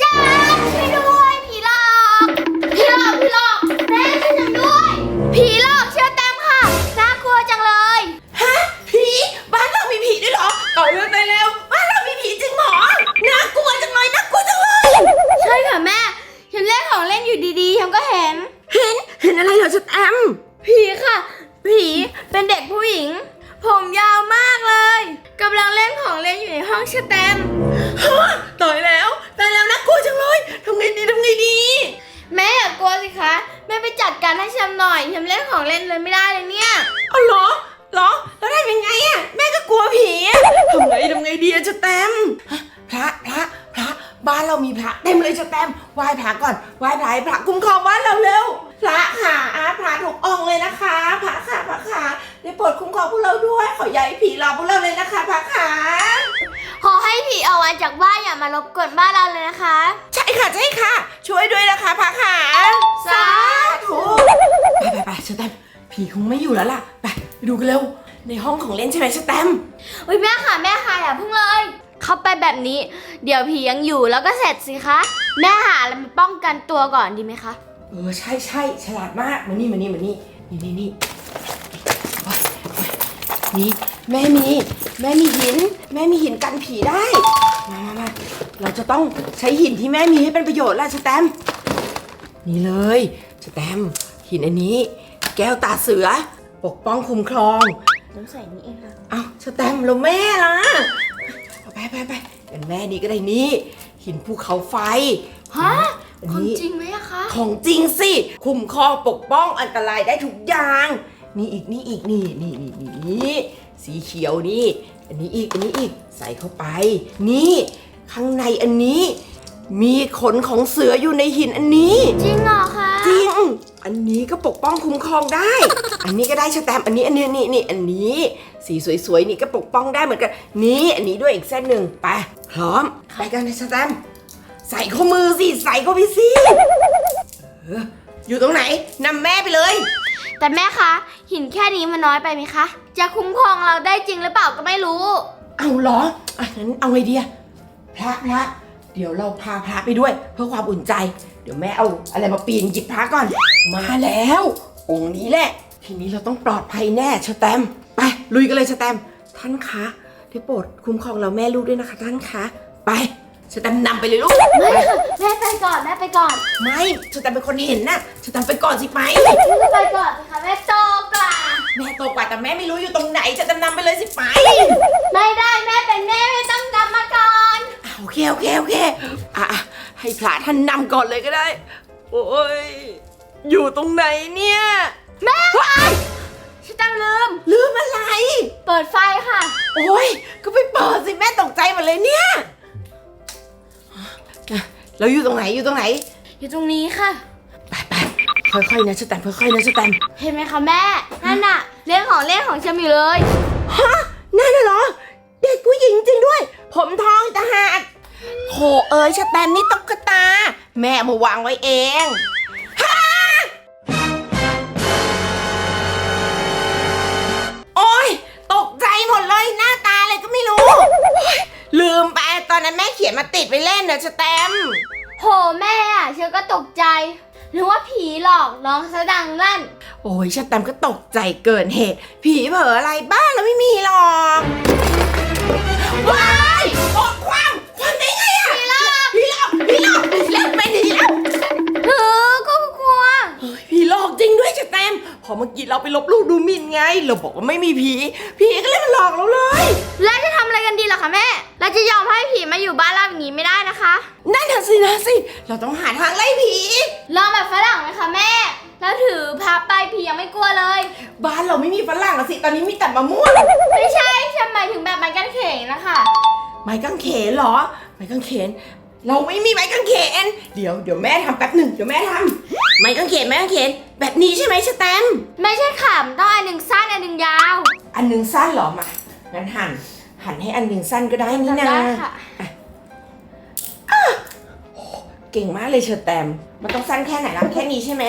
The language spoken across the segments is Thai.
จ้าช่วยด้วยผีหลอกผีหลอกผีหลอกแม่ช่วยฉันด้วยผีหลอก การให้ฉันหน่อยฉันเล่นของเล่นเลยไม่ได้เลยเนี่ยเอาเหรอเหรอ แล้วทำยังไงอะแม่ก็กลัวผีอะทำไงทำไงดีอะสแตมป์ฮะพระพระพระบ้านเรามีพระเต็มเลยสแตมป์ไหว้พระก่อนไหว้พระให้พระคุ้มครองบ้านเราเร็วพระค่ะอาพระถูกองค์เลยนะคะพระค่ะพระค่ะได้โปรดคุ้มครองพวกเราด้วยขออย่าให้ผีหลอกพวกเราเลยนะคะพระค่ะขอให้ผีออกมาจากบ้านอย่ามารบกวนบ้านเราเลยนะคะ ใช่ค่ะใช่ค่ะ ช่วยด้วยนะคะพระค่ะสา ธุไปไปไปสแตมป์ผีคงไม่อยู่แล้วล่ะ ไปไปดูกันเร็ว ในห้องของเล่นใช่ไหมสแตมป์อุ้ยแม่ค่ะแม่ค่ะอย่าเพิ่งเลย เข้าไปแบบนี้ เดี๋ยวผียังอยู่แล้วก็เสร็จสิคะแม่หาอะไรมาป้องกันตัวก่อนดีไหมคะเออใช่ใช่ฉลาดมากมานี่มานี่มานี่นี่นี่นี่โอ๊ยโอ๊ยนี่แม่มี แม่มีหิน แม่มีหินกันผีได้มามามาเราจะต้องใช้หินที่แม่มีให้เป็นประโยชน์ล่ะสแตมป์นี่เลย สแตมป์หินอันนี้ แก้วตาเสือ ปกป้องคุ้มครอง น้ำใส่นี่เองค่ะ เอาสแตมป์แล้วแม่ล่ะเอาไปไปไปเป็นแม่นี่ก็ได้นี่ หินภูเขาไฟฮะอันคนนี้จริงไหมอะคะของจริงสิ คุ้มครองปกป้องอันตรายได้ทุกอย่าง นี่อีกนี่อีกนี่นี่นี่นี่นี่สีเขียวนี่ อันนี้อีกอันนี้อีกใส่เข้าไป นี่ ข้างในอันนี้ มีขนของเสืออยู่ในหินอันนี้ จริงเหรอคะ จริง อันนี้ก็ปกป้องคุ้มครองได้ อันนี้ก็ได้ชะแตมป์อันนี้อันนี้นี่นี่อันนี้ สีสวยๆนี่ก็ปกป้องได้เหมือนกัน นี่อันนี้ด้วยอีกเส้นหนึ่งไปพร้อมไปกันนะชะแตมป์ใส่ข้อมือสิใส่เข้าไปสิเอออยู่ตรงไหนนำแม่ไปเลย แต่แม่คะ หินแค่นี้มันน้อยไปไหมคะ จะคุ้มครองเราได้จริงหรือเปล่าก็ไม่รู้ เอาเหรออะงั้นเอาไงดีอะพระพระเดี๋ยวเราพาพระไปด้วย เพื่อความอุ่นใจ เดี๋ยวแม่เอาอะไรมาปีนหยิบพระก่อน มาแล้ว องค์นี้แหละ ทีนี้เราต้องปลอดภัยแน่ชแตมป์ไปลุยกันเลยชแตมป์ท่านคะได้โปรดคุ้มครองเราแม่ลูกด้วยนะคะ ท่านคะไปชแตมป์นำไปเลยลูกไม่ค่ะแม่ไปก่อนแม่ไปก่อนไม่ชแตมป์เป็นคนเห็นนะชแตมป์ไปก่อนสิไปแม่ไปก่อนสิคะแม่โตกว่าแม่โตกว่าแต่แม่ไม่รู้อยู่ตรงไหนชแตมป์นำไปเลยสิไปไม่ได้แม่เป็นแม่ไม่ต้องกลับมาก่อนอะโอเคโอเคโอเคอะอะ ให้พระท่านนำก่อนเลยก็ได้ โอ้ย อยู่ตรงไหนเนี่ย แม่ค่ะฉันจำลืม ลืมอะไร เปิดไฟค่ะ โอ้ย ก็ไปเปิดสิแม่ตกใจหมดเลยเนี่ยอะเราอยู่ตรงไหนอยู่ตรงไหน อยู่ตรงนี้ค่ะ ไปไปค่อยๆนะสแตมป์ค่อยๆนะสแตมป์เห็นไหมคะแม่ นั่นน่ะ เล่นของเล่นของฉันอยู่เลย ฮะ นั่นน่ะเหรอ เด็กผู้หญิงจริงด้วย ผมทองตาหาก โถเอ้ยสแตมป์นี่ตุ๊กตา แม่เอามาวางไว้เองฮะโอ้ยตกใจหมดเลยหน้าตาอะไรก็ไม่รู้เฮ้ยลืมไปตอนนั้นแม่เขียนมาติดไว้เล่นเนอะสแตมป์โหแม่อะฉันก็ตกใจนึกว่าผีหลอกร้องซะดังลั่น โอ้ยชะแตมป์ก็ตกใจเกินเหตุ ผีเผลออะไรบ้านเราไม่มีหรอกว้าย เฮ้ยผีหลอกจริงด้วยชะแตมป์พอเมื่อกี้เราไปลบลู่ดูหมิ่นไง เราบอกว่าไม่มีผี ผีก็เลยมาหลอกเราเลย แล้วจะทำอะไรกันดีล่ะคะแม่ เราจะยอมให้ผีมาอยู่บ้านเราอย่างนี้ไม่ได้นะคะ นั่นน่ะสินะสิ เราต้องหาทางไล่ผี ลองแบบฝรั่งไหมคะแม่ แล้วถือพับไปผียังไม่กลัวเลย บ้านเราไม่มีฝรั่งอะสิ ตอนนี้มีแต่มะม่วง ไม่ใช่ฉันหมายถึงแบบไม้กางเขนนะคะ ไม้กางเขนเหรอ ไม้กางเขน เราไม่มีไม้กางเขน เดี๋ยวเดี๋ยวแม่ทำแป๊บหนึ่งเดี๋ยวแม่ทำ ไม้กางเขนไม้กางเขนแบบนี้ใช่ไหมชะแตมป์ไม่ใช่ขำต้องอันหนึ่งสั้นอันหนึ่งยาวอันหนึ่งสั้นเหรอมา งั้นหั่น หั่นให้อันหนึ่งสั้นก็ได้นี่นะทำได้ค่ะ เก่งมากเลยเชอแตม มันต้องสั้นแค่ไหนล่ะ แค่นี้ใช่ไหม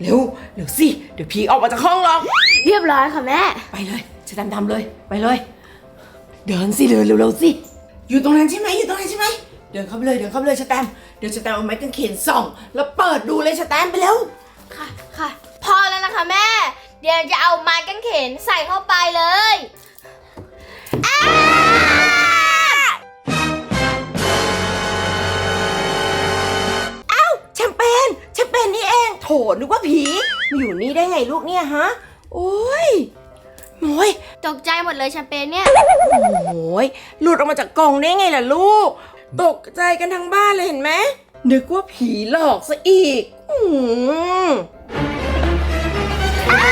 เร็วเดี๋ยวสิ เดี๋ยวผีออกมาจากห้องหรอก เรียบร้อยค่ะแม่ ไปเลยเชอแตมทำเลย ไปเลยนเดินสิ เดินเร็วๆสิ อยู่ตรงนั้นใช่ไหมอยู่ตรงนั้นใช่ไหม เดินเข้าไปเลยเดินเข้าไปเลยสแตมป์เดี๋ยวสแตมป์เอาไม้กางเขนส่อง แล้วเปิดดูเลยสแตมป์ไปเร็วค่ะค่ะ พอแล้วนะคะแม่ เดี๋ยวจะเอาไม้กางเขนใส่เข้าไปเลยอ้าเอ้าแชมเปญแชมเปญนี่เองโถนึกว่าผีมาอยู่นี่ได้ไงลูกเนี่ยฮะโอ้ยโอ้ยตกใจหมดเลยแชมเปญเนี่ย โอ้ยหลุดออกมาจากกล่องได้ไงล่ะลูก ตกใจกันทั้งบ้านเลยเห็นไหม นึกว่าผีหลอกซะอีก อืมอ้า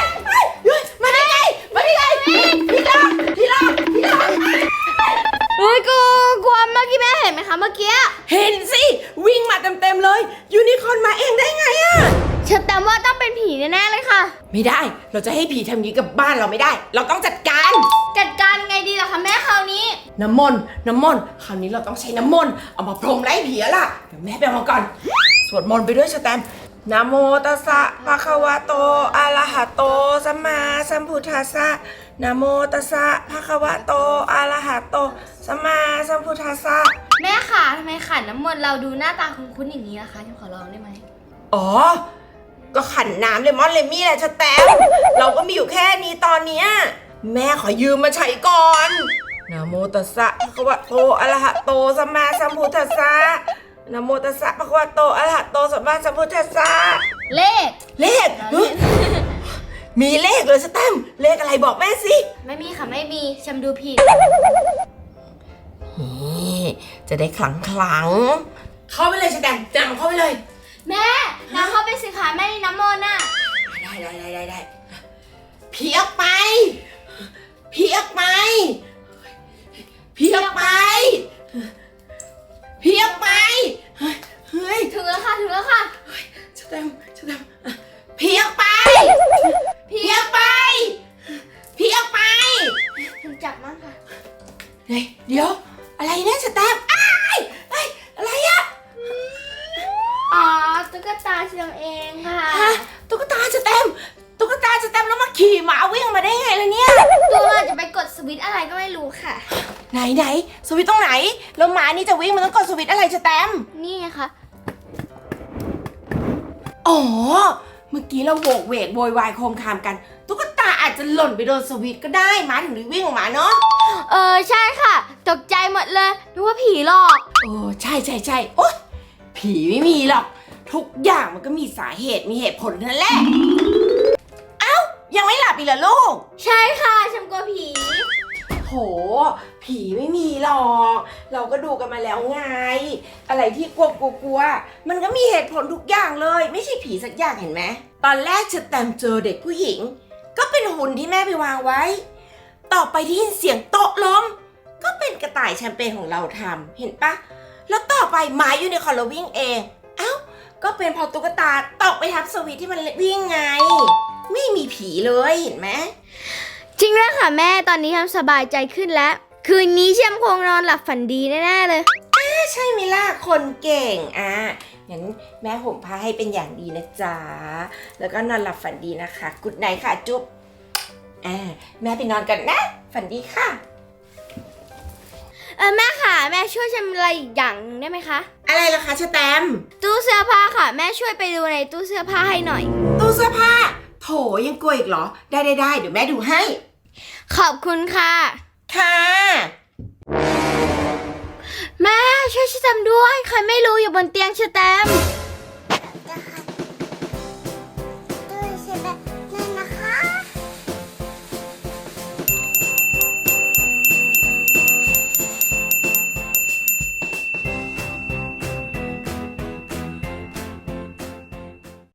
ยเฮ้ยเฮ้ยมาได้ไง มาได้ไงผีหลอกผีหลอกผีหลอกเฮ้ยกูกลัวเมื่อกี้แม่เห็นไหมคะเมื่อกี้เห็นสิ วิ่งมาเต็มๆเลย ยูนิคอร์นมาเองได้ไงอะฉันแต่ว่าต้องเป็นผีแน่ๆเลยค่ะ ไม่ได้ เราจะให้ผีทำอย่างนี้กับบ้านเราไม่ได้ เราต้องจัดการจัดการ นี้น้ำมนต์น้ำมนต์คราวนี้เราต้องใช้น้ำมนต์เอามาพรมไล่ผีแล้วล่ะเดี๋ยวแม่ไปเอามาก่อนสวดมนต์ไปด้วยสแตมป์นะโมตัสสะภะคะวะโตอะระหะโตสัมมาสัมพุทธัสสะนะโมตัสสะภะคะวะโตอะระหะโตสัมมาสัมพุทธัสสะแม่ค่ะทำไมขันน้ำมนต์เราดูหน้าตาคุ้นๆอย่างนี้นะคะฉันขอลองได้ไหมอ๋อ ก็ขันน้ำเลมอนเลมี่แหละสแตมป์เราก็มีอยู่แค่นี้ตอนเนี้ยแม่ขอยืมมาใช้ก่อน นะโมตัสสะภะคะวะโตอะระหะโตสัมมาสัมพุทธัสสะนะโมตัสสะภะคะวะโตอะระหะโตสัมมาสัมพุทธัสสะเลข เลขเฮ้ยมีเลขเลยสแตมป์เลขอะไรบอกแม่สิ ไม่มีค่ะไม่มีฉันดูผิด นี่จะได้ขลังขลังๆเข้าไปเลยสแตมป์จำเข้าไปเลย แม่น้ำเข้าไปสิคะแม่ในน้ำมนต์น่ะ ได้ได้ได้ได้ได้ผีออกไปผีออกไป ผีออกไปผีออกไปเฮ้ยถึงแล้วค่ะ ถึงแล้วค่ะสแตมป์สแตมป์ผีออกไปผีออกไปผีออกไป ถึงจับมากค่ะ เฮ้ยเดี๋ยว อะไรเนี่ยสแตมป์อ้ายเฮ้ยอะไรอะอ๋อ ตุ๊กตาเชียงเองค่ะ ฮะตุ๊กตาสแตมป์ตุ๊กตาสแตมป์แล้วมาขี่หมาวิ่งมาได้ไงล่ะเนี่ย ตัวอาจจะไปกดสวิตช์อะไรก็ไม่รู้ค่ะ ไหนไหนสวิตช์ตรงไหน แล้วหมานี่จะวิ่งมันต้องกดสวิตช์อะไรสแตมป์นี่ไงคะอ๋อ เมื่อกี้เราโวกเวกโวยวายโคมคามกัน ตุ๊กตาอาจจะหล่นไปโดนสวิตช์ก็ได้หมาถึงได้วิ่งออกมาเนาะ เออใช่ค่ะ ตกใจหมดเลยนึกว่าผีหลอก โอ้ใช่ใช่ใช่โอ๊ยผีไม่มีหรอก ทุกอย่างมันก็มีสาเหตุมีเหตุผลนั่นแหละ เอ้า ยังไม่หลับอีกเหรอลูก ใช่ค่ะฉันกลัวผีโห ผีไม่มีหรอก เราก็ดูกันมาแล้วไง อะไรที่กลัวกลัวกลัวมันก็มีเหตุผลทุกอย่างเลย ไม่ใช่ผีสักอย่างเห็นไหม ตอนแรกฉันแตมเจอเด็กผู้หญิง ก็เป็นหุ่นที่แม่ไปวางไว้ ต่อไปที่ยินเสียงโต๊ะล้ม ก็เป็นกระต่ายแชมเปญของเราทำเห็นปะ แล้วต่อไปหมาอยู่ในคอนเราวิ่งเอง เอ้า ก็เป็นพอตุ๊กตาตกไปทับสวิตที่มันวิ่งไง ไม่มีผีเลยเห็นไหม จริงแล้วค่ะแม่ตอนนี้ทำสบายใจขึ้นแล้ว คืนนี้เชื่อมคงนอนหลับฝันดีแน่ๆเลยใช่ไหมล่ะคนเก่งอะงั้นแม่ห่มผ้าให้เป็นอย่างดีนะจ๊ะ แล้วก็นอนหลับฝันดีนะคะกุดไนค่ะจุ๊บอ่าแม่ไปนอนกันนะ ฝันดีค่ะ เออแม่ค่ะแม่ช่วยฉันอะไรอีกอย่างหนึ่งได้ไหมคะ อะไรล่ะคะชะแตมป์ตู้เสื้อผ้าค่ะ แม่ช่วยไปดูในตู้เสื้อผ้าให้หน่อย ตู้เสื้อผ้า โถยังกลัวอีกเหรอ ได้ได้ได้เดี๋ยวแม่ดูให้ ขอบคุณค่ะ ค่ะ แม่ช่วยฉันทำด้วย ใครไม่รู้อยู่บนเตียงชะแตมป์